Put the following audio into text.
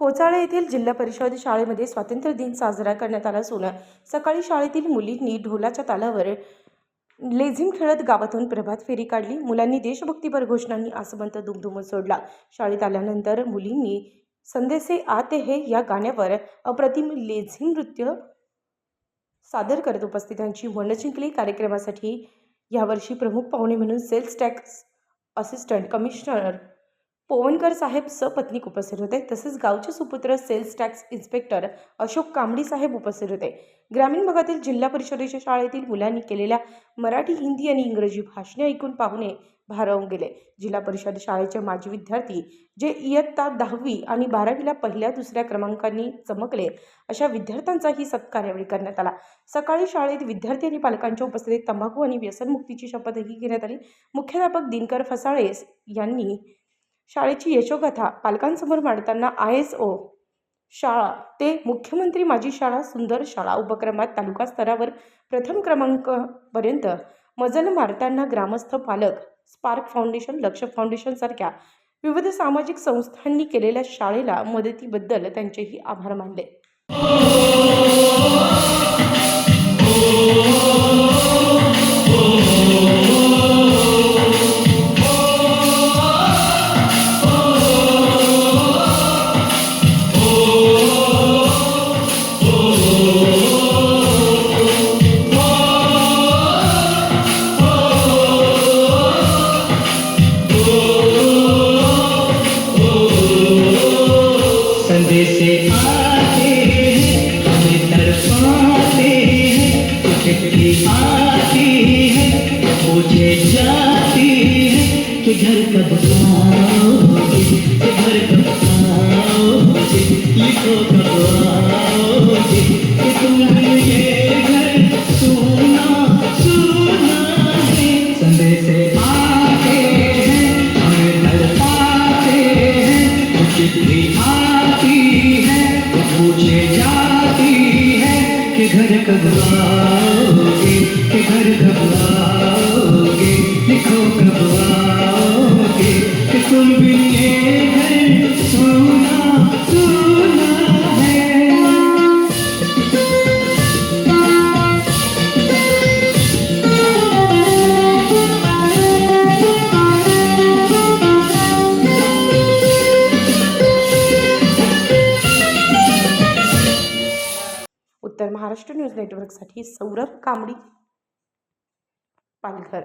कोचाळे येथील जिल्हा परिषद शाळेमध्ये स्वातंत्र्य दिन साजरा करण्यात आला असून सकाळी शाळेतील मुलींनी ढोलाच्या तालावर लेझिम खेळत गावातून प्रभात फेरी काढली. मुलांनी देशभक्तीपर घोषणांनी आसमंत दुमधुमत सोडला. शाळेत आल्यानंतर मुलींनी संदेसे आते हे या गाण्यावर अप्रतिम लेझिम नृत्य सादर करत उपस्थितांची मन जिंकली. कार्यक्रमासाठी यावर्षी प्रमुख पाहुणे म्हणून sales tax assistant commissioner Powankar साहेब सपत्नीक उपस्थित होते. तसेच गावचे सुपुत्र sales tax inspector Ashok Kambadi साहेब उपस्थित होते. ग्रामीण भागातील जिल्हा परिषदेच्या शाळेतील मुलांनी केलेल्या मराठी हिंदी आणि इंग्रजी भाषणे ऐकून पाहुणे भारावून गेले. जिल्हा परिषद शाळेचे माजी विद्यार्थी जे इयत्ता दहावी आणि बारावीला पहिल्या दुसऱ्या क्रमांकांनी चमकले अशा विद्यार्थ्यांचाही सत्कार यावेळी करण्यात आला. सकाळी शाळेत विद्यार्थी आणि पालकांच्या उपस्थितीत तंबाखू आणि व्यसनमुक्तीची शपथही घेण्यात आली. मुख्याध्यापक दिनकर फसाळे यांनी शाळेची यशोगाथा पालकांसमोर मांडताना आय एस ओ. शाळा ते मुख्यमंत्री माझी शाळा सुंदर शाळा उपक्रमात तालुका स्तरावर प्रथम क्रमांकपर्यंत मजल मारताना ग्रामस्थ पालक स्पार्क फाउंडेशन लक्ष फाउंडेशनसारख्या विविध सामाजिक संस्थांनी केलेल्या शाळेला मदतीबद्दल त्यांचेही आभार मानले. संदेशे आते हैं हमें तड़पाते हैं तो चिट्ठी आती है पूछे जाती है कि घर कब आओगे, घर कब आओगे, लिखो कब घर सुना सुना है। आते हैं हमें तड़पाते हैं आती जाती है कि घर घबराओगे कि घर घबरा उत्तर महाराष्ट्र न्यूज नेटवर्कसाठी सौरभ कांबडी पालघर.